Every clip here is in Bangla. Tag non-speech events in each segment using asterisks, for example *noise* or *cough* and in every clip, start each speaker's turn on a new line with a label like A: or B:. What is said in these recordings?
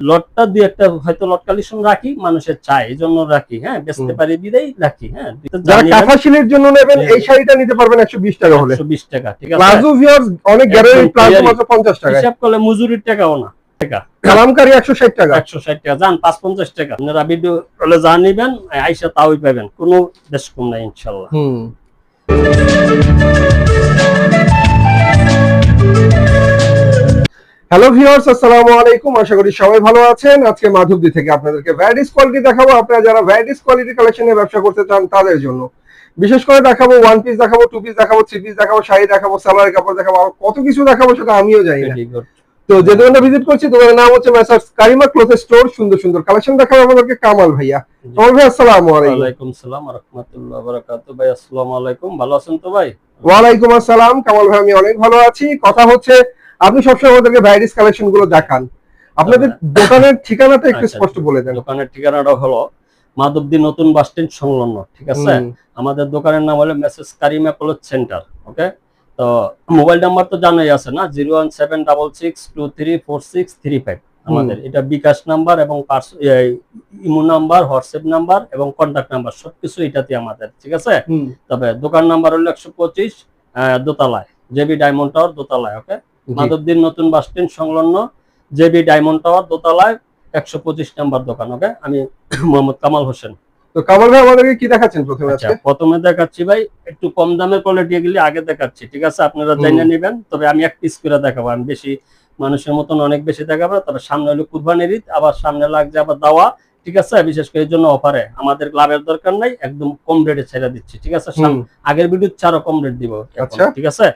A: লটটা দুই একটা হয়তো লট কালেকশন রাখি মানুষের চাই এই জন্য রাখি হ্যাঁ বেচতে। পারি বিদেই রাখি হ্যাঁ
B: যারা কাঁথা শিলের জন্য নেবেন এই শাড়িটা নিতে পারবেন একশো বিশ টাকা হলে।
A: একশো বিশ টাকা ঠিক আছে?
B: প্লাজো ভিউয়ার্স অনেক
A: একদম
B: প্লাজো মাত্র পঞ্চাশ টাকা
A: হিসাব করলে মজুরির টাকাও না টাকা।
B: কালামকারি একশো ষাট টাকা।
A: একশো ষাট টাকা যান পাঁচ পঞ্চাশ টাকা। আপনারা ভিডিও হলে যা নিবেন আইসা তাওই পাবেন কোনো বেশ কম নাই ইনশাল্লাহ।
B: হুম। হ্যালো ভিউয়ার্স আসসালামু আলাইকুম। আশা করি সবাই ভালো আছেন। আজকে মাধবদী থেকে আপনাদেরকে ভ্যারাইটিস কোয়ালিটি দেখাবো। আপনারা যারা ভ্যারাইটিস কোয়ালিটি কালেকশনে ব্যবসা করতে চান তাদের জন্য। বিশেষ করে দেখাবো ওয়ান পিস দেখাবো টু পিস দেখাবো থ্রি পিস দেখাবো শাড়ি দেখাবো সালোয়ার কাপড় দেখাবো আর কত কিছু দেখাবো সেটা আমিও জানি না। তো যে দোকানটা ভিজিট করছি দোকানের নাম হচ্ছে মেসার্স কারিমা ক্লোথ স্টোর সুন্দর সুন্দর কালেকশন দেখাবো আমাদেরকে কামাল ভাইয়া। কামাল ভাই আসসালামু আলাইকুম।
A: ওয়ালাইকুম সালাম রহমতুল্লাহ বারাকাত ভাই আসসালামু আলাইকুম। ভালো আছেন তো ভাই?
B: ওয়ালাইকুম আসসালাম। কামাল ভাই আমি অনেক ভালো আছি। কথা হচ্ছে আপনি সবসময় আমাদেরকে ভ্যারাইটিস কালেকশনগুলো দেখান। আপনাদের দোকানের ঠিকানাটা একটু
A: আচ্ছা,
B: স্পষ্ট বলে দেন।
A: দোকানের ঠিকানাটা হলো মাধবদী নতুন বাস স্ট্যান্ড সংলগ্ন ঠিক আছে? আমাদের দোকানের নাম হলো messrs Karima cloth centre okay তো মোবাইল নাম্বার তো জানাই আছে না? Zero one seven double six two three four six three five. আমাদের এটা বিকাশ নাম্বার এবং পার্স- ইমো নাম্বার হোয়াটসঅ্যাপ নাম্বার এবং কন্ট্যাক্ট নাম্বার সবকিছু এটাতে আমাদের ঠিক আছে? তবে দোকান নাম্বার হলো একশো পঁচিশ দোতলায় জেবি ডায়মন্ড টাওয়ার দোতলায় ওকে। মাধবদীর নতুন বাস স্ট্যান্ড সংলগ্ন জেবি ডায়মন্ড টাওয়ার দোতলায় একশো পঁচিশ নাম্বার দোকান ওকে? আমি *coughs* মোহাম্মদ কামাল হোসেন।
B: তো কামাল ভাই আমাদেরকে কি দেখাচ্ছেন প্রথমে
A: আচ্ছা
B: আজকে?
A: প্রথমে দেখাচ্ছি ভাই একটু কম দামের কোয়ালিটি এগুলি আগে দেখাচ্ছি ঠিক আছে? আপনারা। নেবেন তবে আমি এক পিস করে দেখাবো। আমি বেশি মানুষের মতন অনেক বেশি দেখাবো তবে সামনে হলো কুরবানির ঈদ আবার সামনে লাগছে আবার দাওয়া ঠিক আছে? বিশেষ করে এর জন্য অফারে। আমাদের লাভের দরকার নাই একদম কম রেটে ছেড়ে দিচ্ছি ঠিক আছে? আগের ভিডিও চারো কম রেট দিব
B: আচ্ছা।
A: ঠিক আছে?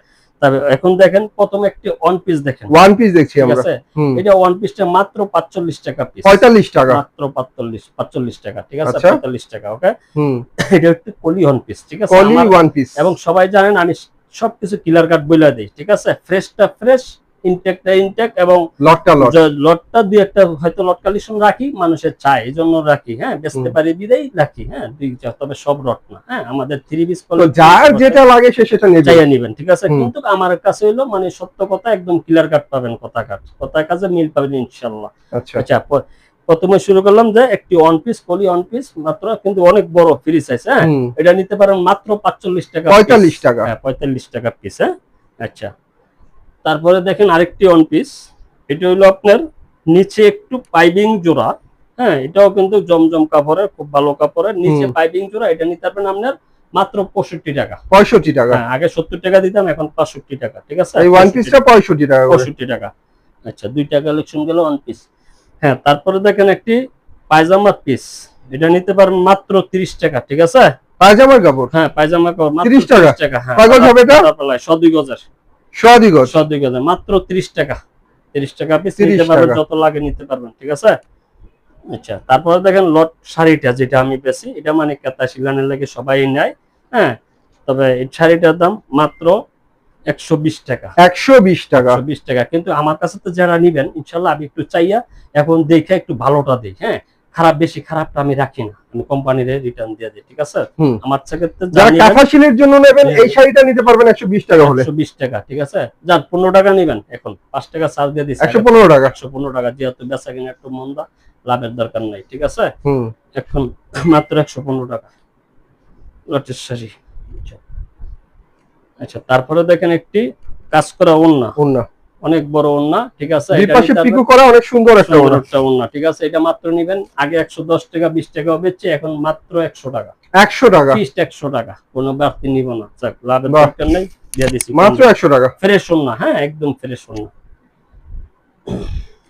A: তবে এখন দেখেন প্রথমে একটি ওয়ান পিস দেখেন।
B: ওয়ান পিস দেখছি আমরা।
A: এটা ওয়ান পিসটা মাত্র পাঁচচল্লিশ টাকা পিস
B: পঁয়তাল্লিশ টাকা।
A: মাত্র পাঁচচল্লিশ পাঁচচল্লিশ টাকা ঠিক আছে?
B: আচ্ছা।
A: পঁয়তাল্লিশ টাকা ওকে এটা একটু কলি ওয়ান পিস ঠিক আছে?
B: কলি ওয়ান পিস
A: এবং সবাই জানেন আমি সবকিছু কিলার কাট বলে দিই ঠিক আছে? ফ্রেশটা ফ্রেশ ইনটেকটা ইনটেক এবং
B: লটটা লট
A: লটটা দুই একটা হয়তো লট কালেকশন রাখি মানুষের চাই এই জন্য রাখি হ্যাঁ বেচতে পারি বিদেই রাখি হ্যাঁ দুই তবে সব রট না হ্যাঁ আমাদের থ্রি পিস
B: তো যার যেটা লাগে সে সেটা নেবে।
A: চাইয়া নিবেন ঠিক আছে? কিন্তু আমার কাছে হইল মানে সত্য কথা একদম ক্লিয়ার কাট পাবেন কথা কাট কথা কাজে মিল পাবেন ইনশাল্লাহ
B: আচ্ছা।
A: আচ্ছা প্রথমে শুরু করলাম যে একটি ওয়ান পিস কলি ওয়ান পিস মাত্র কিন্তু অনেক বড় ফ্রি সাইজ হ্যাঁ? এটা নিতে পারেন মাত্র পাঁচচল্লিশ টাকা
B: পঁয়তাল্লিশ। টাকা।
A: হ্যাঁ পঁয়তাল্লিশ টাকা পিস হ্যাঁ? আচ্ছা। তারপরে দেখেন আরেকটি ওয়ান পিস এটা হলো আপনার নিচে একটু পাইপিং জোড়া। হ্যাঁ এটাও কিন্তু জমজম কাপড়ের খুব ভালো কাপড়ের নিচে পাইপিং জোড়া এটা নিতে পারবেন আপনার মাত্র পঁয়ষট্টি টাকা।
B: পঁয়ষট্টি টাকা।
A: হ্যাঁ আগে সত্তর টাকা দিতাম এখন পঁয়ষট্টি টাকা ঠিক আছে?
B: এই ওয়ান পিসটা পঁয়ষট্টি টাকা
A: পঁয়ষট্টি টাকা। আচ্ছা দুইটা কালেকশন গেল ওয়ান পিস হ্যাঁ তারপরে দেখেন একটি পায়জামা পিস এটা নিতে পারেন মাত্র তিরিশ টাকা ঠিক আছে?
B: পায়জামার কাপড়?
A: হ্যাঁ পায়জামা কাপড়
B: 30 টাকা?
A: 30 টাকা হ্যাঁ? সদুই গজের।
B: সোয়াদি গজ
A: মাত্র 30 টাকা। 30 টাকা পিস নিতে পারবেন যত লাগে নিতে পারবেন ঠিক আছে? আচ্ছা তারপরে দেখেন লট শাড়িটা যেটা আমি বেশি এটা মানে কেতা শিলানের লাগে সবাই নেয় হ্যাঁ? তবে এই শাড়িটার দাম মাত্র একশো বিশ টাকা।
B: একশো বিশ টাকা।
A: বিশ টাকা। কিন্তু আমার কাছে তো যারা নিবেন ইনশাল্লাহ আমি একটু চাইয়া এখন দেখে একটু ভালোটা দিই হ্যাঁ? খারাপ বেশি খারাপটা আমি রাখি না। আমি কোম্পানির রিটার্ন দিয়ে দিই ঠিক আছে? আমার তো
B: যারা
A: জানিয়ে
B: কাঁথা শিলের জন্য নেবেন এই শাড়িটা নিতে পারবেন একশো বিশ টাকা হলে।
A: একশো বিশ টাকা ঠিক আছে? যান পনেরো টাকা নিবেন এখন। পাঁচ টাকা চার্জ দিয়ে
B: একশো পনেরো টাকা।
A: একশো পনেরো টাকা যেহেতু বেচা কিনা একটু মন্দা লাভের দরকার নাই ঠিক আছে?
B: হুম।
A: এখন মাত্র একশো পনেরো টাকা। লটের শাড়ি। আচ্ছা। আচ্ছা তারপরে দেখেন একটি কাজ করা ওন্না
B: ওন্না
A: অনেক বড় ওন্না ঠিক আছে?
B: পিকো করা অনেক সুন্দর একটা ওন্না
A: ঠিক আছে? এটা মাত্র নিবেন। আগে একশো দশ টাকা বিশ টাকা বেচছে এখন মাত্র একশো টাকা।
B: একশো টাকা?
A: ফিস্ট একশো টাকা। কোনো বাড়তি নিব না। লাভের দরকার নেই দিয়ে দিছি।
B: মাত্র একশো টাকা?
A: ফ্রেশ ওন্না হ্যাঁ একদম ফ্রেশ ওন্না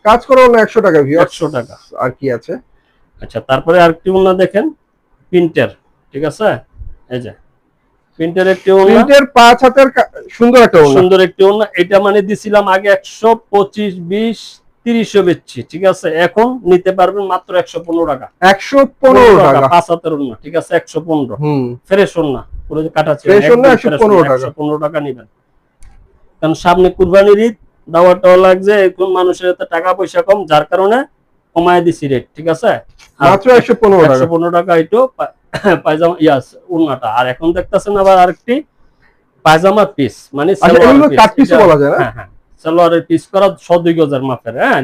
B: কাজ করো অন্য একশো টাকা ভিউ
A: একশো টাকা।
B: আর কি আছে?
A: আচ্ছা তারপরে আরেকটি ওন্না দেখেন প্রিন্টার ঠিক আছে? এই যে প্রিন্টার একটি ওন্না
B: প্রিন্টের পাঁচ হাতের সুন্দর একটা ওন্না
A: সুন্দর একটি ওন্না এটা মানে দিছিলাম আগে একশো পঁচিশ বিশ তিরিশও বেচছি ঠিক আছে? এখন নিতে পারবেন মাত্র একশো পনেরো টাকা।
B: একশো পনেরো টাকা।
A: পাঁচ হাতের ওন্না ঠিক আছে? একশো পনেরো।
B: হুম।
A: ফ্রেশ ওন্না পুরো কাটা ছিল।
B: Fresh ওন্না
A: একদম
B: 115
A: fresh ওন্না,
B: টাকা।
A: নিবেন। কারণ সামনে কুরবানির ঈদ দাওয়া টাওয়া লাগছে। এখন মানুষের টাকা পয়সা কম যার কারণে কমায় দিছি রেট ঠিক আছে?
B: মাত্র একশো পনেরো টাকা।
A: একশো পনেরো টাকা এটো পায়জামা ইয়াস উন্নাটা আর এখন দেখতেছেন আবার আরেকটি পায়জামা পিস মানে
B: আচ্ছা
A: সালোয়ারের
B: কাট পিসও বলা যায়
A: হ্যাঁ হ্যাঁ। সালোয়ারের পিস করা গজার মাপের হ্যাঁ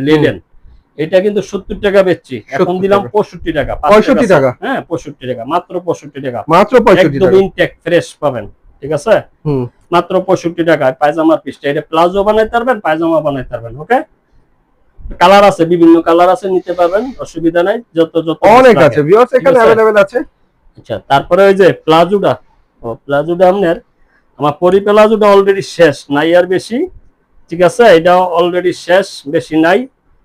A: এটা কিন্তু সত্তর টাকা বেচছি। এখন দিলাম
B: টাকা।
A: পঁয়ষট্টি টাকা পাঁচ
B: 65 টাকা?
A: হ্যাঁ পঁয়ষট্টি টাকা মাত্র পঁয়ষট্টি টাকা।
B: মাত্র পঁয়ষট্টি
A: একদম
B: টাকা।
A: ইনটেক ফ্রেশ পাবেন ঠিক আছে?
B: হুম।
A: মাত্র পঁয়ষট্টি টাকায় পায়জামার পিসটা এটা প্লাজো বানাইতে পারবেন পায়জামা বানাইতে পারবেন ওকে? কালার আছে বিভিন্ন কালার আছে নিতে পারবেন অসুবিধা নাই। যত যত
B: অনেক আছে ভিউয়ার্স এখানে
A: ঠিক আছে? আচ্ছা তারপরে ওই যে প্লাজোটা ও প্লাজোটা আপনার আমার পরি প্লাজোটা অলরেডি শেষ নাই আর বেশি ঠিক আছে? এটা অলরেডি শেষ বেশি নাই।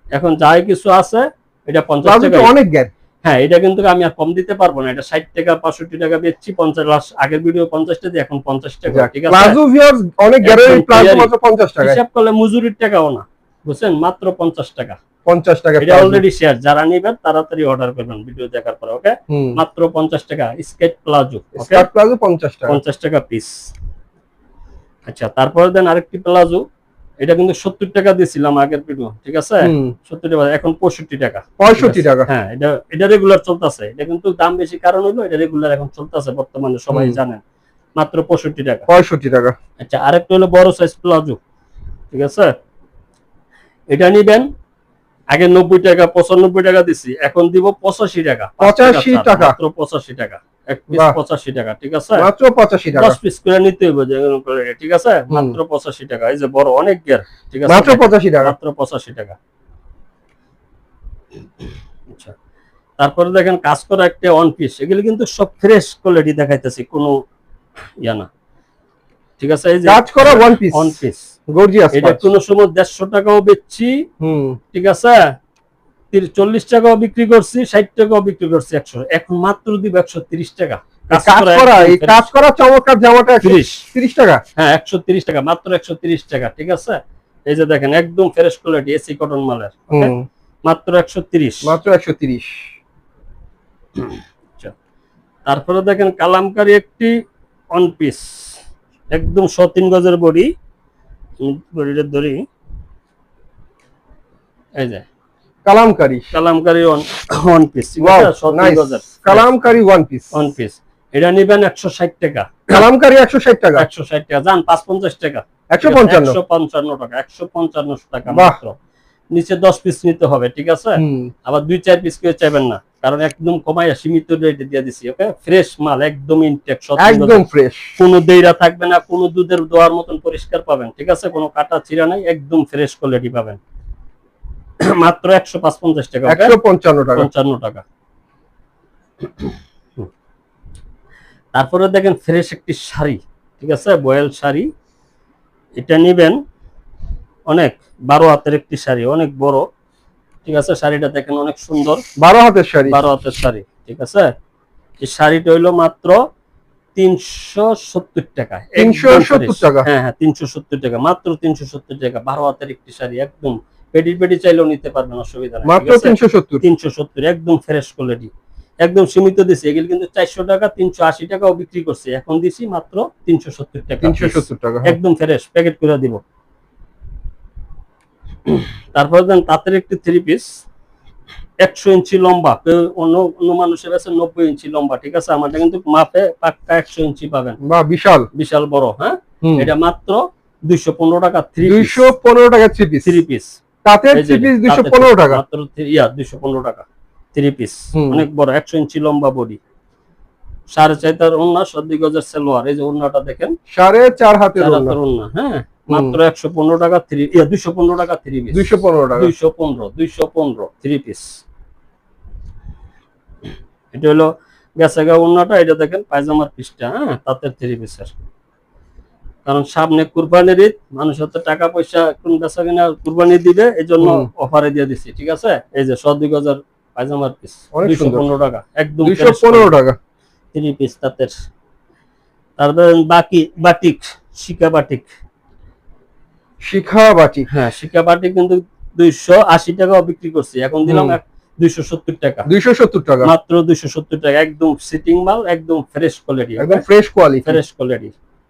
A: এখন যাই কিছু আছে এটা পঞ্চাশ টাকা
B: অনেক গ্যাপ
A: হ্যাঁ এটা কিন্তু আমি আর কম দিতে পারব না এটা ষাট টাকা পাঁচষট্টি টাকা বেচছি পঞ্চাশ লাস্ট আগের ভিডিও পঞ্চাশটা দিয়ে এখন পঞ্চাশ টাকা ঠিক আছে?
B: অনেক
A: হিসাব করলে মজুরির টাকাও না বুঝছেন? মাত্র পঞ্চাশ টাকা।
B: পঞ্চাশ টাকা
A: এটা অলরেডি শেয়ার যারা নিবেন তাড়াতাড়ি অর্ডার করবেন ভিডিও দেখার পরে ওকে মাত্র পঞ্চাশ টাকা। Skirt palazzo okay
B: skirt palazzo পঞ্চাশ টাকা।
A: পঞ্চাশ টাকা পিস আচ্ছা তারপরে দেন আরেকটি প্লাজো এটা কিন্তু সত্তর টাকা দিয়েছিলাম আগের ভিডিও ঠিক আছে?
B: হুম।
A: সত্তর টাকা এখন পঁয়ষট্টি টাকা।
B: পঁয়ষট্টি টাকা।
A: হ্যাঁ এটা এটা রেগুলার চলতেছে। এটা কিন্তু দাম বেশি কারণ হলো এটা রেগুলার এখন চলতেছে বর্তমানে সবাই জানেন। মাত্র পঁয়ষট্টি টাকা।
B: পঁয়ষট্টি টাকা।
A: আচ্ছা আরেকটা হলো বড় সাইজ প্লাজো ঠিক আছে? এটা নিবেন আগে নব্বই টাকা পঁচানব্বই টাকা দিছি এখন দিব পঁচাশি টাকা। পাঁচ
B: 85
A: ছাড়,
B: টাকা।
A: পঁচাশি টাকা। এক পিস পঁচাশি টাকা ঠিক আছে?
B: মাত্র পঁচাশি টাকা।
A: দশ পিস করে নিতে ঠিক আছে? মাত্র পঁচাশি টাকা এই যে বড় অনেক গের ঠিক আছে?
B: মাত্র পঁচাশি টাকা।
A: মাত্র পঁচাশি টাকা। আচ্ছা তারপরে দেখেন কাজ করা একটা ওয়ান পিস এগুলো কিন্তু সব ফ্রেশ কোয়ালিটি দেখাইতেছি কোনো ইয়া না। ঠিক আছে এই যে
B: কাজ করা one piece
A: one piece
B: gorgeous
A: এটা কোনো সময় দেড়শো টাকাও বেচছি।
B: হুম।
A: ঠিক আছে? তির- চল্লিশ টাকাও বিক্রি করছি ষাট টাকাও বিক্রি করছি একশো। এখন মাত্র দিব একশো তিরিশ টাকা।
B: কাজ করা এই কাজ করা চমৎকার জামাটা একশো
A: তিরিশ।
B: তিরিশ টাকা।
A: হ্যাঁ একশো তিরিশ টাকা মাত্র একশো তিরিশ টাকা ঠিক আছে? এই যে দেখেন একদম ফ্রেশ কোয়ালিটি এসি কটন মালের মাত্র একশো তিরিশ।
B: মাত্র একশো তিরিশ।
A: তারপরে দেখেন কালামকারী একটি অন পিস একদম সতিন গজের বড়ি। বড়িটা ধরি। এই যে
B: Kalamkari.
A: Kalamkari one piece
B: Kalamkari one piece
A: one piece এটা নিবেন একশো ষাট টাকা।
B: কালামকারি একশো ষাট টাকা।
A: একশো ষাট টাকা। যান পাঁচ পঞ্চাশ টাকা।
B: একশো পঞ্চান্ন।
A: একশো পঞ্চান্ন টাকা একশো পঞ্চান্ন টাকা মাত্র। নিচে দশ পিস নিতে হবে ঠিক আছে? আবার দুই চার পিস কেউ চাইবেন না। কারণ একদম কমাইয়া সীমিত রেটে দিয়ে দিছি ওকে ফ্রেশ মাল একদম ইনটেক
B: একদম ফ্রেশ
A: কোনো দেইরা থাকবে না কোনো দুধের দোয়ার মতন পরিষ্কার পাবেন ঠিক আছে? কোনো কাটা চিরা নাই একদম ফ্রেশ কোয়ালিটি পাবেন। *coughs* মাত্র একশো পাঁচ পঞ্চাশ টাকা?
B: একশো পঞ্চান্ন টাকা।
A: পঞ্চান্ন টাকা। তারপরে দেখেন ফ্রেশ একটি শাড়ি ঠিক আছে? বয়েল শাড়ি। এটা নিবেন অনেক বারো হাতের একটি শাড়ি অনেক বড়। ঠিক আছে? শাড়িটা দেখেন অনেক সুন্দর।
B: বারো হাতের শাড়ি।
A: বারো হাতের শাড়ি ঠিক আছে? এই শাড়িটা হইল মাত্র তিনশো সত্তর টাকা।
B: 370
A: fresh।
B: টাকা?
A: হ্যাঁ হ্যাঁ তিনশো সত্তর টাকা মাত্র তিনশো সত্তর টাকা। বারো হাতের একটি শাড়ি একদম পেটি পেটি চাইলেও নিতে পারবেন অসুবিধা নেই
B: মাত্র তিনশো সত্তর।
A: তিনশো সত্তর একদম ফ্রেশ কোয়ালিটি একদম সীমিত দিছি এগুলো কিন্তু চারশো টাকা তিনশো আশি টাকাও বিক্রি করছে। এখন দিছি মাত্র তিনশো সত্তর টাকা।
B: তিনশো সত্তর টাকা হ্যাঁ।
A: একদম ফ্রেশ প্যাকেট করে দিব। তারপর দেন তাঁতের একটি থ্রি পিস একশো ইঞ্চি লম্বা অন্য অন্য মানুষের আছে নব্বই ইঞ্চি লম্বা ঠিক আছে? আমাদের কিন্তু মাপে পাক্কা একশো ইঞ্চি পাবেন।
B: বা বিশাল।
A: বিশাল বড় হ্যাঁ? এটা মাত্র দুইশো পনেরো টাকা থ্রি
B: দুইশো পনেরো টাকা থ্রি পিস
A: থ্রি পিস
B: তাতে থ্রি পিস দুইশো পনেরো টাকা।
A: মাত্র ইয়া দুইশো পনেরো টাকা থ্রি পিস অনেক বড় একশো ইঞ্চি লম্বা বডি। সাড়ে ওন্না গজের সেলোয়ার এই যে ওন্নাটা দেখেন।
B: সাড়ে চার হাতের
A: চার
B: ওড়না।
A: হাতের ওন্না হ্যাঁ? মাত্র একশো পনেরো টাকা থ্রি দুইশো পনেরো টাকা থ্রি পিস
B: দুইশো পনেরো টাকা।
A: দুইশো পনেরো দুইশো পনেরো থ্রি পিস এটা হলো গেছাগা এটা দেখেন পায়জামার পিসটা হ্যাঁ তাঁতের থ্রি পিসের কারণ সামনে কুরবানির ঈদ মানুষের তো টাকা পয়সা কোন বেচা কিনা কুরবানি দিবে এই জন্য। অফারে দিয়ে দিছি ঠিক আছে? এই যে সদ্দি গজার পায়জামার পিস দুইশো পনেরো টাকা একদম
B: দুইশো পনেরো টাকা।
A: থ্রি পিস তাঁতের। তারপরে বাকি বাটিক শিকা বাটিক।
B: শিখা বাটি
A: হ্যাঁ বাটিক কিন্তু দুইশো আশি টাকাও বিক্রি করছি। এখন দিলাম দুইশো সত্তর টাকা।
B: দুইশো সত্তর টাকা।
A: মাত্র দুইশো সত্তর টাকা একদম সিটিং মাল একদম ফ্রেশ কোয়ালিটি
B: একদম ফ্রেশ কোয়ালিটি
A: ফ্রেশ কোয়ালিটি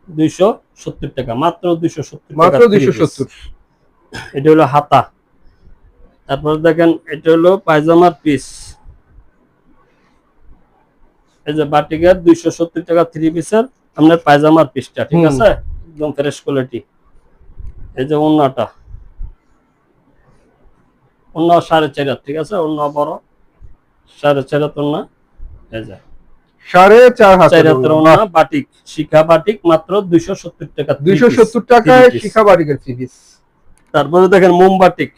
A: দুইশো সত্তর টাকা মাত্র দুইশো সত্তর
B: মাত্র দুইশো সত্তর।
A: এটা হলো হাতা। তারপর দেখেন এটা হলো পায়জামার পিস এই যে বাটিকের দুইশো সত্তর টাকা থ্রি পিসের আপনার পায়জামার পিসটা ঠিক আছে? একদম ফ্রেশ কোয়ালিটি এই যে ওন্নাটা অন্য সাড়ে চার হাত, ঠিক আছে? অন্য বড় সাড়ে চার হাত অন্য এই যে।
B: সাড়ে চার হাজার
A: বাটিক শিখা বাটিক মাত্র দুইশো সত্তর টাকা
B: দুইশো সত্তর টাকায়। শিখা বাটিকের
A: তারপরে দেখেন মোমবাটিক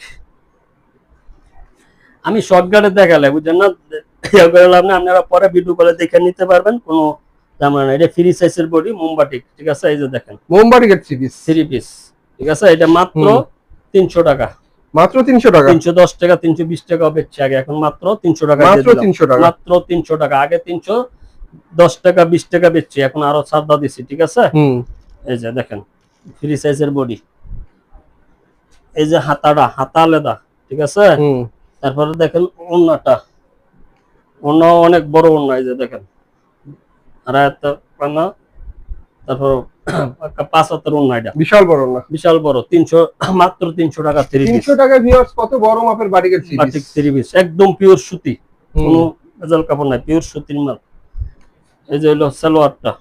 A: আমি শর্টকাটে দেখালে বুঝছেন না? করে আপনারা পরে ভিডিও করে দেখে নিতে পারবেন কোনো না এটা ফ্রি সাইজের বডি মোমবাটিক ঠিক আছে? এই যে দেখেন।
B: মোমবাটিকের থ্রি পিস
A: থ্রি পিস ঠিক আছে? এটা মাত্র তিনশো টাকা।
B: মাত্র তিনশো টাকা?
A: তিনশো দশ টাকা তিনশো বিশ টাকা বেচছে আগে। এখন মাত্র তিনশো টাকা
B: মাত্র তিনশো টাকা?
A: মাত্র তিনশো টাকা। আগে তিনশো দশ টাকা বিশ টাকা বেচছি এখন আরও ছাড় দিছি ঠিক আছে? এই যে দেখেন ফ্রি সাইজের বডি এই যে হাতাটা হাতা আলাদা ঠিক আছে? তারপরে দেখেন ওন্নাটা। অন্য অনেক বড় ওন্না এই যে দেখেন। আর তারপর পাঁচ হাতের ওন্না
B: বিশাল বড় না
A: বিশাল বড় তিনশো মাত্র তিনশো টাকা থ্রি
B: তিনশো টাকা ভিউয়ার্স কত বড় মাপের বাটিকের
A: বাটিক থ্রি পিস একদম পিওর সুতি। কোনো ভেজাল কাপড় নাই পিওর সুতির মাল। এই যে হলো সালোয়ারটা।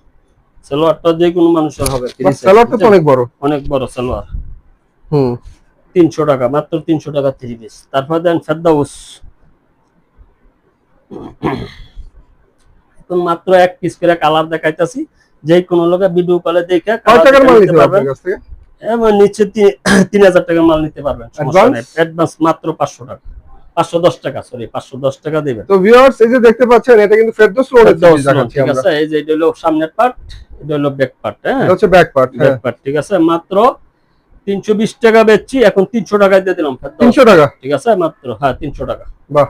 A: সালোয়ারটা যে কোনো মানুষের হবে
B: সালোয়ারটা অনেক বড়।
A: অনেক বড় সালোয়ার।
B: হুম।
A: তিনশো টাকা মাত্র তিনশো টাকা থ্রি পিস তারপর দেন ফেরদাউস। মাত্র এক পিস করে কালার দেখাইতাছি। যে কোনো লোকে ভিডিও কলে দেখে colour *clears throat*
B: টাকার মাল নিতে পারবেন
A: এবং নিচে তি- তিন হাজার টাকা মাল নিতে পারবেন অ্যাডভান্স মাত্র পাঁচশো টাকা। পাঁচশো দশ টাকা সরি পাঁচশো দশ টাকা দেবেন।
B: তো ভিউয়ার্স এই যে দেখতে পাচ্ছেন এটা কিন্তু ফেরদৌস রোডের
A: ঠিক আছে? এই যে এটা হলো সামনের পার্ট এটা হলো ব্যাক পার্ট হ্যাঁ?
B: এটা হচ্ছে ব্যাক পার্ট
A: ব্যাক পার্ট ঠিক আছে? মাত্র তিনশো বিশ টাকা বেচছি এখন তিনশো টাকায় দিয়ে দিলাম
B: তিনশো টাকা?
A: ঠিক আছে? মাত্র হ্যাঁ তিনশো টাকা।
B: বাহ।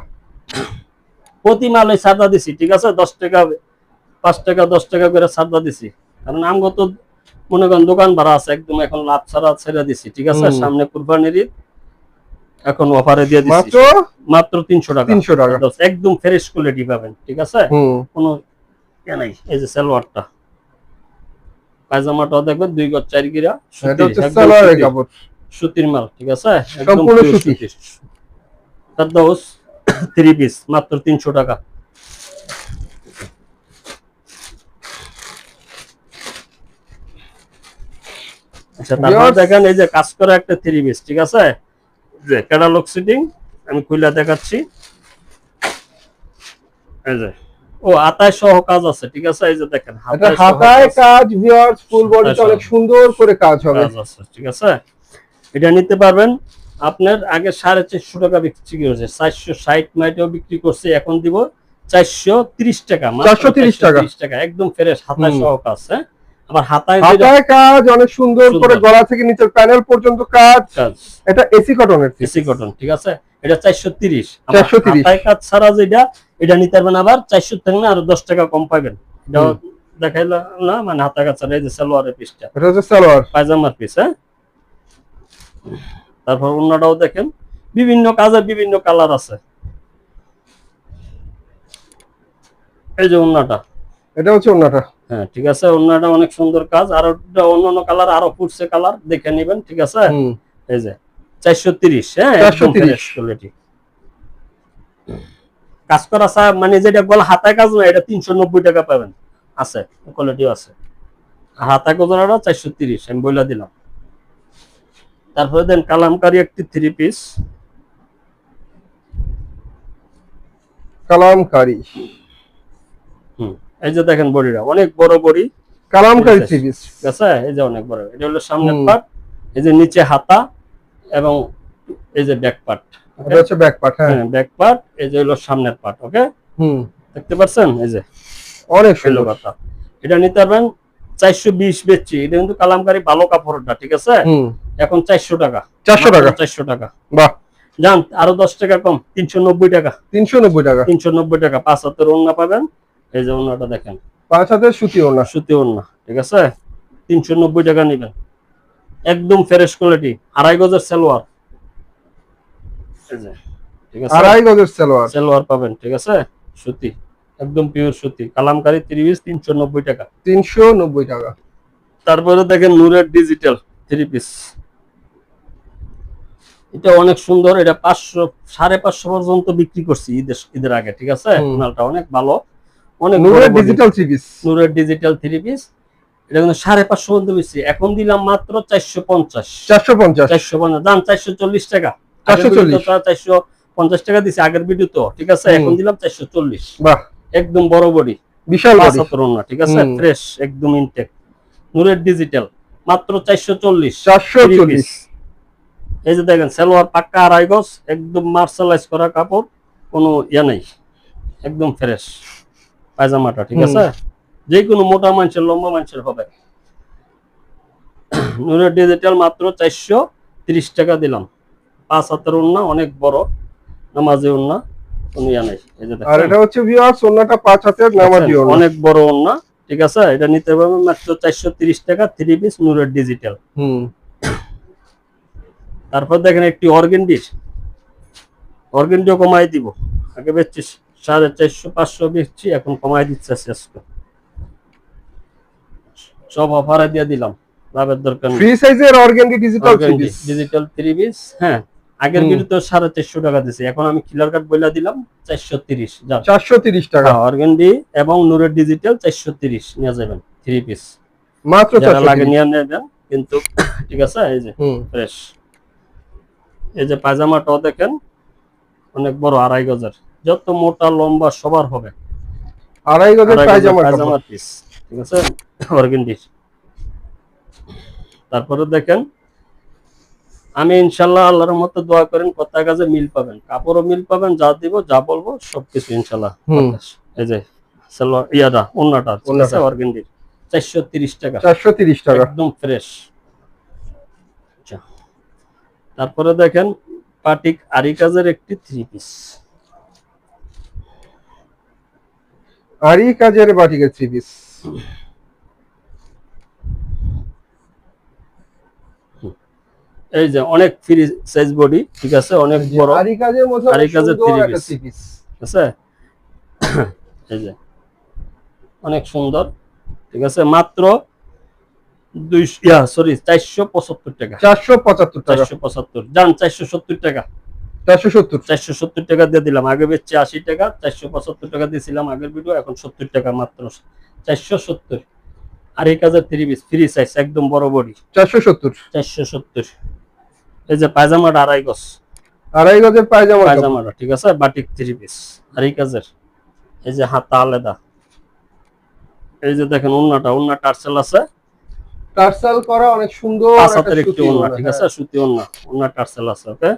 A: প্রতি মালে সাদা দিছি ঠিক আছে? দশ টাকা পাঁচ টাকা দশ টাকা করে সাদা দিছি। কারণ আমগো তো মনে করেন দোকান ভাড়া আছে একদম এখন লাভ ছাড়া ছেড়ে দিছি ঠিক আছে? সামনে কুরবানির ঈদ এখন অফারে দিয়ে দিছি।
B: মাত্র?
A: মাত্র তিনশো টাকা।
B: তিনশো টাকা।
A: একদম ফ্রেশ কোয়ালিটি পাবেন ঠিক আছে? কোনো ইয়ে নাই এই যে সালোয়ারটা। পায়জামাটাও দেখবেন দুই গজ চার গিরা সুতির। মাল ঠিক আছে? একদম। সুতির। থ্রি পিস মাত্র তিনশো টাকা। আচ্ছা তারপর দেখেন এই যে কাজ করা একটা থ্রি পিস ঠিক আছে? যে ক্যাটালগ সিটিং আমি খুলে দেখাচ্ছি। এই যে ও আতায় সহ কাজ আছে ঠিক আছে? এই যে দেখেন হাতায় কাজ-
B: ভিউয়ার্স ফুল বডিতে অনেক সুন্দর করে কাজ হবে।
A: কাজ আছে ঠিক আছে? এটা নিতে পারবেন। আপনার আগে সাড়ে চারশো টাকা বিক্রি করছে চারশো ষাট মাইটেও বিক্রি করছে এখন দিব চারশো তিরিশ টাকা মাত্র
B: 430 টাকা।
A: 430 টাকা একদম ফ্রেশ হাতায়। সহ কাজ হ্যাঁ? আবার হাতায়
B: হাতায় কাজ অনেক সুন্দর করে গলা থেকে নিচের প্যানেল পর্যন্ত কাজ। এটা এসি কটনের
A: এসি কটন ঠিক আছে? এটা চারশো তিরিশ।
B: 430
A: হাতায় কাজ ছাড়া যেটা এটা নিতে পারবেন আবার চারশো থেকে না আরও দশ টাকা কম পাবেন। এটা
B: হুম।
A: দেখাইলো না মানে হাতা কাজ ছাড়া এই যে সালোয়ারের পিসটা
B: এটা হচ্ছে সালোয়ার।
A: পায়জামার পিস হ্যাঁ? তারপর অন্যটাও দেখেন বিভিন্ন কাজের বিভিন্ন কালার আছে। এই যে অন্যটা।
B: এটা হচ্ছে অন্যটা।
A: হ্যাঁ ঠিক আছে অন্যটা অনেক সুন্দর কাজ। আর অন্য অন্য কালার আরও ফুটছে কালার দেখে নেবেন ঠিক আছে? এই যে চারশো তিরিশ হ্যাঁ
B: 430
A: কোয়ালিটি কাজ করা মানে যেটা গলা হাতায় কাজ না এটা তিনশো নব্বই টাকা পাবেন। আছে কোয়ালিটিও আছে। হাতায় কোজনাটা চারশো তিরিশ আমি বলে দিলাম। তারপরে দেন কালামকারি একটি থ্রি পিস
B: কালামকারি।
A: হুম। এই যে দেখেন বডিটা অনেক বড় বডি।
B: কালামকারি থ্রি
A: আছে।
B: পিস।
A: আছে? এই যে অনেক বড়। এটা হলো সামনের। পার্ট এই যে নিচে হাতা এবং এই যে ব্যাক পার্ট
B: এটা হচ্ছে ব্যাক পার্ট হ্যাঁ।
A: ব্যাক পার্ট এই যে হলো সামনের পার্ট ওকে
B: হুম।
A: দেখতে পাচ্ছেন? এই যে
B: অনেক সুন্দর।
A: কথা এটা নিতে পারবেন চারশো বিশ বেচছি এটা কিন্তু কালামকারী ভালো কাপড়টা ঠিক আছে?
B: হুম।
A: এখন চারশো টাকা।
B: চারশো টাকা?
A: চারশো টাকা।
B: বাহ।
A: যান আরও দশ টাকা কম তিনশো নব্বই টাকা।
B: তিনশো নব্বই টাকা।
A: তিনশো নব্বই টাকা পাঁচ হাতের ওড়না পাবেন। এই যে ওড়নাটা দেখেন।
B: পাঁচ হাতের সুতি ওনা
A: সুতি ওড়না ঠিক আছে? তিনশো নব্বই টাকা নিবেন। একদম ফ্রেশ কোয়ালিটি আড়াই গজের সালোয়ার। এই ঠিক আছে?
B: আড়াই গজের সালোয়ার।
A: সালোয়ার পাবেন ঠিক আছে? সুতি একদম পিওর সুতি। কালামকারি তিরিশ তিনশো নব্বই টাকা।
B: তিনশো নব্বই টাকা।
A: তারপরে দেখেন নূরের ডিজিটাল থ্রি পিস এটা অনেক সুন্দর এটা পাঁচশো সাড়ে পাঁচশো পর্যন্ত বিক্রি করছি ঈদের ঈদের আগে ঠিক আছে? মালটা অনেক ভালো। অনেক
B: নূরের ডিজিটাল থ্রি পিস
A: নূরের ডিজিটাল থ্রি পিস এটা কিন্তু সাড়ে পাঁচশো পর্যন্ত বেশি। এখন দিলাম মাত্র চারশো পঞ্চাশ।
B: চারশো পঞ্চাশ।
A: চারশো পঞ্চাশ। দাম চারশো চল্লিশ টাকা।
B: 440
A: চারশো পঞ্চাশ টাকা দিছি আগের ভিডিও তো ঠিক আছে? এখন দিলাম চারশো চল্লিশ।
B: বাহ।
A: একদম বড় বডি।
B: বিশাল
A: ঠিক আছে? ফ্রেশ একদম ইনটেক নূরের ডিজিটাল মাত্র চারশো চল্লিশ।
B: চারশো চল্লিশ।
A: এই যে দেখেন সালোয়ার পাক্কা আড়াই গজ একদম মার্শালাইজ করা কাপড় কোনো ইয়া নেই। একদম ফ্রেশ। পায়জামাটা ঠিক আছে? যে কোনো মোটা মানুষের লম্বা মানুষের হবে। নূরের ডিজিটাল মাত্র চারশো তিরিশ টাকা দিলাম। পাঁচ হাতের ওড়না অনেক বড়। নামাজি ওড়না কোনো ইয়া নেই।
B: আর
A: দেখেন।
B: এটা হচ্ছে ভিউয়ার্স ওন্নাটা পাঁচ হাতের নামাজি
A: দেখছেন, অনেক বড় ওড়না ঠিক আছে? এটা নিতে পারবেন মাত্র চারশো তিরিশ টাকা থ্রি পিস নূরের ডিজিটাল
B: হুম।
A: তারপর দেখেন একটি অর্গেন্ডির অর্গেন্ডিও কমাই দিব। আগে বেচছি সাড়ে চারশো পাঁচশো বেচছি এখন কমাই দিচ্ছে শেষ করে। সব অফারে দিয়ে দিলাম লাভের দরকার
B: ফ্রি সাইজের organdy digital
A: digital three piece হ্যাঁ। আগের তো সাড়ে চারশো টাকা দিছি এখন আমি কিলার কার্ড বইলা দিলাম চারশো তিরিশ
B: চারশো তিরিশ টাকা।
A: অর্গেন্ডি এবং নূরের ডিজিটাল চারশো তিরিশ নিয়ে যাবেন থ্রি পিস
B: মাত্র
A: যারা লাগে নিয়ে নেবেন কিন্তু ঠিক আছে এই যে
B: হুম।
A: ফ্রেশ এই যে পায়জামাটাও দেখেন অনেক বড় আড়াই গজের। যত মোটা লম্বা সবার হবে।
B: আড়াই গজের পায়জামা
A: পায়জামার পিস ঠিক আছে? অর্গেন্ডির তারপরে দেখেন আমি ইনশাল্লাহ আল্লাহর মতো দোয়া করেন কথা কাজে মিল পাবেন। কাপড়ও মিল পাবেন যা দিব যা বলব সবকিছু ইনশাল্লাহ। এই যে সালোয়ার ইয়াটা
B: ওড়নাটা।
A: অর্গেন্ডির চারশো তিরিশ টাকা।
B: চারশো তিরিশ টাকা।
A: একদম ফ্রেশ তারপরে দেখেন পাটিক আরি কাজের একটি থ্রি পিস
B: আর কাজের বাটিকের থ্রি পিস
A: এই যে অনেক ফ্রি সাইজ বডি ঠিক আছে? অনেক বড়।
B: কাজের মধ্যে
A: কাজের। ঠিক আছে? *coughs* এই যে। অনেক সুন্দর। ঠিক আছে? মাত্র দুইশো ইয়া সরি চারশো পঁচাত্তর টাকা।
B: চারশো পঁচাত্তর
A: চারশো পঁচাত্তর। যান চারশো সত্তর টাকা।
B: চারশো সত্তর।
A: চারশো সত্তর টাকা দিয়ে দিলাম। আগে বেচছে আশি টাকা চারশো পঁচাত্তর টাকা দিয়েছিলাম আগের ভিডিও এখন সত্তর টাকা মাত্র। চারশো সত্তর। আর এই কাজের থ্রি পিস ফ্রি সাইজ একদম বড় বডি
B: চারশো সত্তর।
A: চারশো সত্তর। এই যে পায়জামাটা আড়াই গজ।
B: আড়াই গজের পায়জামা
A: পায়জামাটা ঠিক আছে? বাটিক থ্রি পিস আর এই কাজের এই যে হাতা আলাদা। এই যে দেখেন উন্নাটা উন্না টার্সেল আছে।
B: টার্সাল করা অনেক সুন্দর একটা সুতি
A: উন্না ঠিক
B: হ্যাঁ।
A: আছে? সুতি উন্না উন্না টার্সেল আছে ওকে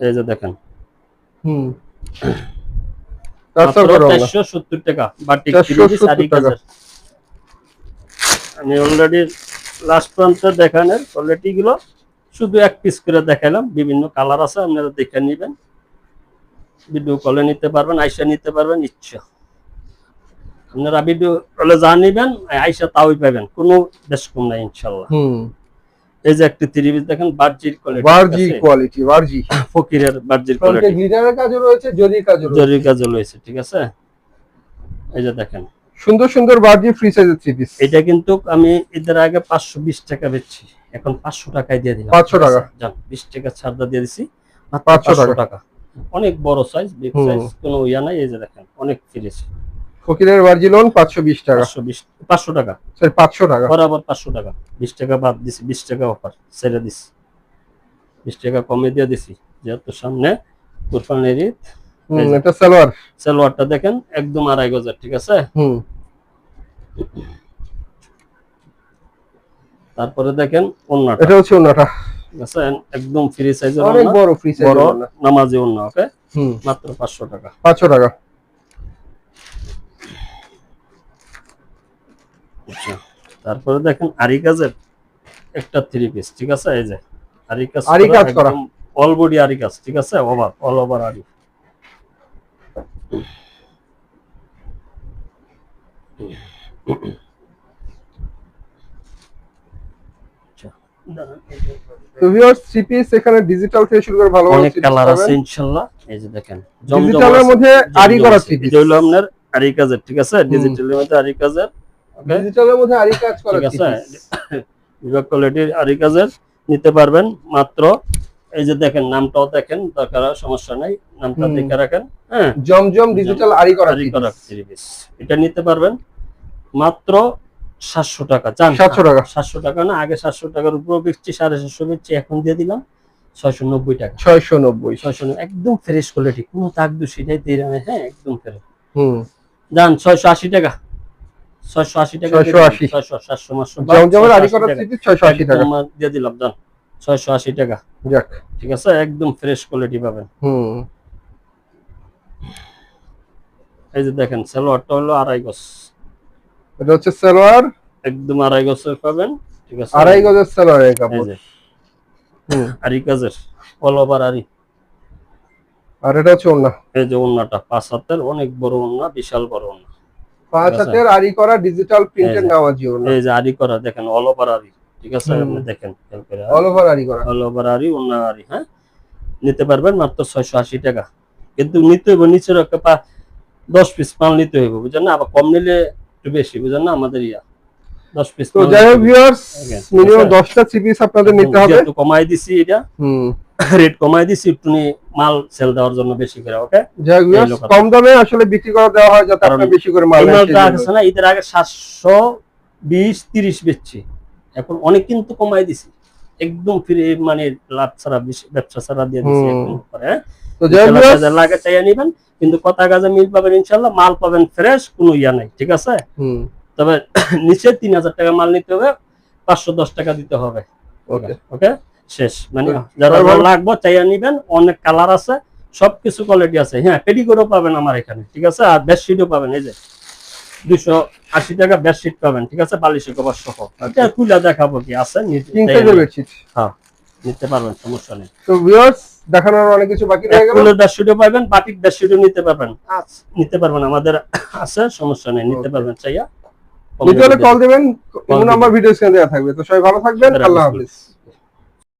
A: এই যে দেখেন।
B: হুম। টার্সাল
A: মাত্র
B: করা ওড়না।
A: চারশো সত্তর টাকা বাটিক
B: 470
A: আরি
B: টাকা।
A: কাজের। আমি অলরেডি লাস্ট প্রান্তে দেখানোর কোয়ালিটি গুলো শুধু এক পিস করে দেখালাম বিভিন্ন কালার আছে আপনারা দেখে নিবেন। ভিডিও কলে নিতে পারবেন আইসা নিতে পারবেন ইচ্ছা। আপনারা ভিডিও কলে যা নিবেন আইসা তাওই পাবেন কোনো বেশ কম নাই ইনশাল্লাহ এই যে একটি ত্রিশ দেখেন বার্জির কোয়ালিটি
B: কোয়ালিটি বারজি
A: ফকিরের বার্জির কোয়ালিটি
B: গ্লিটারের কাজও রয়েছে জরির কাজও রয়েছে।
A: জরির কাজও রয়েছে ঠিক আছে? এই যে দেখেন।
B: সুন্দর সুন্দর বারজি ফ্রি সাইজের থ্রি পিস
A: এটা কিন্তু আমি ঈদের আগে পাঁচশো বিশ টাকা বেচছি এখন পাঁচশো টাকায় দিয়ে দিলাম।
B: 500 টাকা।
A: যান বিশ টাকা ছাড়টা দিয়ে দিছি
B: 500
A: 500
B: টাকা।
A: অনেক বড় সাইজ বিগ সাইজ কোনো ইয়া নাই এই যে দেখেন অনেক ফিরেছ
B: ফকিরের বারজি লোন পাঁচশো বিশ টাকা।
A: পাঁচশো বিশ পাঁচশো টাকা।
B: সরি পাঁচশো টাকা।
A: বরাবর পাঁচশো টাকা। বিশ টাকা বাদ দিছি বিশ টাকা অফার ছেড়ে দিছি। বিশ টাকা কমে দিয়ে দিছি যেহেতু সামনে কুরবানির ঈদ
B: হুম এটা সালোয়ার।
A: সালোয়ারটা দেখেন একদম আড়াই গজার ঠিক আছে?
B: হুম।
A: তারপরে দেখেন অন্যটা
B: এটা হচ্ছে
A: ঠিক আছে? একদম ফ্রি সাইজের
B: অনেক বড় ফ্রি সাইজের
A: নামাজি অন্য ওকে?
B: হুম।
A: মাত্র পাঁচশো টাকা।
B: পাঁচশো টাকা।
A: আচ্ছা তারপরে দেখেন আরি কাজের একটা থ্রি পিস ঠিক আছে এই যে আরি কাজ
B: আরি কাজ করা।
A: অল বডি আরি কাজ ঠিক আছে ওভার অল ওভার আরি।
B: তো ভিউয়ার্স থ্রি পিস এখানে ডিজিটাল থেকে শুরু করে ভালো
A: অনেক কালার আছে
B: পাবেন।
A: ইনশাল্লাহ এই যে দেখেন
B: ডিজিটালের মধ্যে আরি করা। থ্রি পিস
A: আরি কাজের ঠিক আছে ডিজিটালের মধ্যে আরি কাজের
B: ডিজিটালের মধ্যে আরি কাজ করা
A: ঠিক
B: three
A: আছে বিভাগ কোয়ালিটির আরি কাজের নিতে পারবেন। মাত্র এই যে দেখেন নামটাও দেখেন দরকার সমস্যা নাই। নামটা। দেখে রাখেন হ্যাঁ?
B: জমজম ডিজিটাল আরি করা
A: আরি করা
B: piece।
A: এটা নিতে পারবেন। মাত্র সাতশো টাকা চান
B: 700 টাকা।
A: সাতশো টাকা না আগে সাতশো টাকার উপর বেচছি সাড়ে সাতশো বেচছি এখন দিয়ে দিলাম ছয়শো নব্বই টাকা।
B: ছয়শো নব্বই।
A: ছয়শো একদম ফ্রেশ কোয়ালিটি কোনো তাক দূষিটাই দিয়ে হ্যাঁ একদম ফ্রেশ
B: হুম।
A: যান ছয়শো আশি টাকা। ছয়শো আশি টাকা
B: 680
A: ছয়শো সাতশো মাসশো
B: জমজমের আড়ি করা থ্রি পিস ছয়শো আশি টাকা।
A: দিয়ে দিলাম যান ছয়শো আশি টাকা।
B: যাক।
A: ঠিক আছে? একদম ফ্রেশ কোয়ালিটি পাবেন।
B: হুম।
A: এই যে দেখেন সালোয়ারটা হলো আড়াই গজ।
B: এটা হচ্ছে সালোয়ার।
A: একদম আড়াই গজের পাবেন ঠিক আছে?
B: আড়াই গজের সালোয়ারের
A: এই
B: কাপড়।
A: যে।
B: হুম।
A: আড়ি কাজের অল ওভার আড়ি।
B: আর এটা হচ্ছে ওন্না
A: এই যে ওন্নাটা পাঁচ হাতের অনেক বড় ওন্না বিশাল বড় ওন্না
B: পাঁচ। হাতের আড়ি করা ডিজিটাল প্রিন্টের
A: এই যে।
B: নামাজি
A: এই যে আড়ি করা দেখেন অল ওভার আড়ি ঠিক আছে আপনি দেখেন
B: অল ওভার আড়ি করা।
A: অল ওভার আড়ি ওন্না আড়ি হ্যাঁ? নিতে পারবেন মাত্র ছয়শো আশি টাকা। কিন্তু নিতে হইব নিচের একটা পা দশ পিস মাল নিতে হইব বুঝেন না? আবার কম নিলে একটু বেশি বুঝেন না? আমাদের ইয়া দশ পিস
B: তো যাই হোক ভিউয়ার্স মিনিমাম
A: আচ্ছা।
B: দশটা থ্রি পিস আপনাদের নিতে হবে।
A: যেহেতু কমাই দিছি এটা।
B: হুম।
A: রেট কমায় দিছি একটু মাল সেল দেওয়ার জন্য বেশি করে ওকে।
B: কম দামে আসলে বিক্রি করে দেওয়া হয় যাতে আপনার বেশি করে মাল
A: মালটা আছে না ঈদের আগে সাতশো বিশ তিরিশ বেচছি। এখন অনেক কিন্তু কমায় দিছি। একদম ফ্রি মানে লাভ ছাড়া ব্যবসা ছাড়া দিয়ে দিছি। একদম করে, হ্যাঁ?
B: তো যাই
A: লাগে চাইয়া নিবেন কিন্তু কথা কাজে মিল পাবেন ইনশাল্লাহ মাল পাবেন ফ্রেশ কোনো ইয়া নাই ঠিক আছে?
B: হুম।
A: তবে *coughs* নিচে তিন হাজার টাকা মাল নিতে হবে পাঁচশো দশ টাকা দিতে হবে।
B: ওকে।
A: ওকে শেষ। মানে যারা
B: আর ভালো-
A: লাগবে চাইয়া নিবেন অনেক কালার আছে সবকিছু কোয়ালিটি আছে। হ্যাঁ পেডিকোরও পাবেন আমার এখানে ঠিক আছে? আর বেডশিটও পাবেন এই যে দুশো আশি টাকা বেডশিট পাবেন ঠিক আছে? বালিশের কভার সহ। এটা তুলে দেখাবো কি আছে।
B: বেডশিট
A: হ্যাঁ নিতে পারবেন সমস্যা নেই।
B: তো ভিউয়ার্স দেখানোর অনেক কিছু বাকি রয়ে গেল?
A: ফুলের বেডশিটও পাবেন বাটিক বেডশিটও নিতে পারবেন। নিতে পারবেন আমাদের আছে সমস্যা নেই নিতে পারবেন চাইয়া।
B: নিতে হলে কল দেবেন।
A: Call
B: নাম্বার ভিডিও স্ক্রিনে দেওয়া থাকবে। তো সবাই ভালো থাকবেন আল্লাহ হাফিজ।